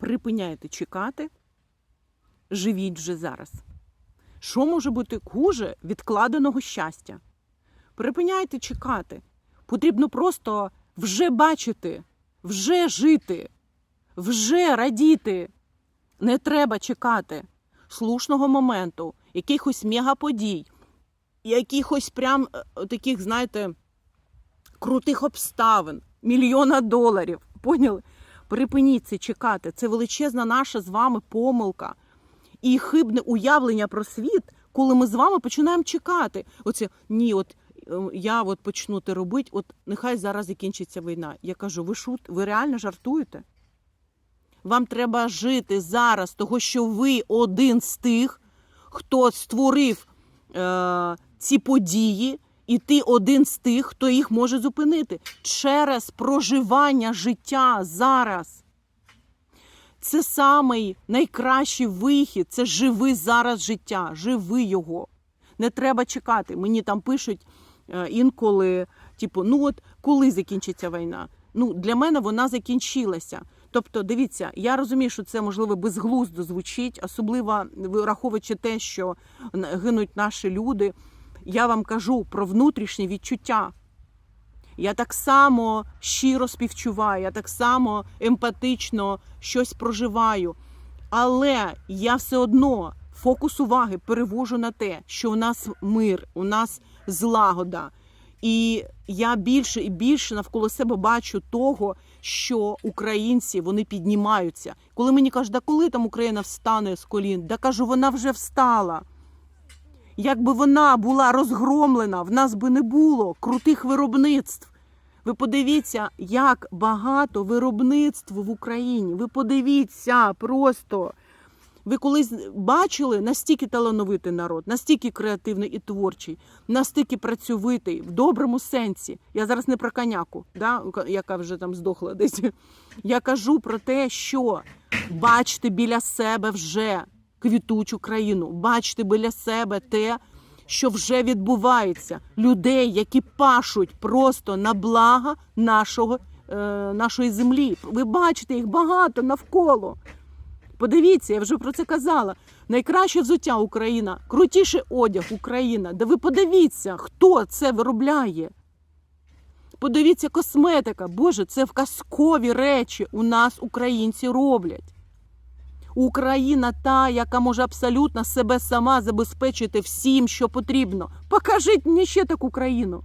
Припиняйте чекати, живіть вже зараз. Що може бути хуже відкладеного щастя? Припиняйте чекати. Потрібно просто вже бачити, вже жити, вже радіти. Не треба чекати слушного моменту, якихось мегаподій, якихось прям е, таких, знаєте, крутих обставин, мільйона доларів. Поняли? Припиніть це чекати. Це величезна наша з вами помилка і хибне уявлення про світ, коли ми з вами починаємо чекати. Оце ні, от е, я от почну те робити, от нехай зараз закінчиться війна. Я кажу, ви шут, ви реально жартуєте? Вам треба жити зараз, того що ви один з тих, хто створив е, ці події, і ти один з тих, хто їх може зупинити через проживання життя зараз. Це самий найкращий вихід. Це живи зараз життя, живи його. Не треба чекати. Мені там пишуть е, інколи, типу, ну от коли закінчиться війна? Ну, для мене вона закінчилася. Тобто, дивіться, я розумію, що це можливо безглуздо звучить, особливо враховуючи те, що гинуть наші люди. Я вам кажу про внутрішні відчуття. Я так само щиро співчуваю, я так само емпатично щось проживаю. Але я все одно фокус уваги перевожу на те, що у нас мир, у нас злагода. І я більше і більше навколо себе бачу того, що українці вони піднімаються. Коли мені кажуть, да коли там Україна встане з колін, да кажу, вона вже встала. Якби вона була розгромлена, в нас би не було крутих виробництв. Ви подивіться, як багато виробництв в Україні. Ви подивіться просто. Ви колись бачили настільки талановитий народ, настільки креативний і творчий, настільки працьовитий в доброму сенсі. Я зараз не про коняку, да, яка вже там здохла десь. Я кажу про те, що бачите біля себе вже квітучу країну, бачите біля себе те, що вже відбувається. Людей, які пашуть просто на благо нашого, е, нашої землі. Ви бачите їх багато навколо. Подивіться, я вже про це казала. Найкраще взуття Україна, крутіший одяг Україна. Да ви подивіться, хто це виробляє. Подивіться, косметика. Боже, це в казкові речі у нас українці роблять. Україна та, яка може абсолютно себе сама забезпечити всім, що потрібно. Покажіть мені ще таку країну.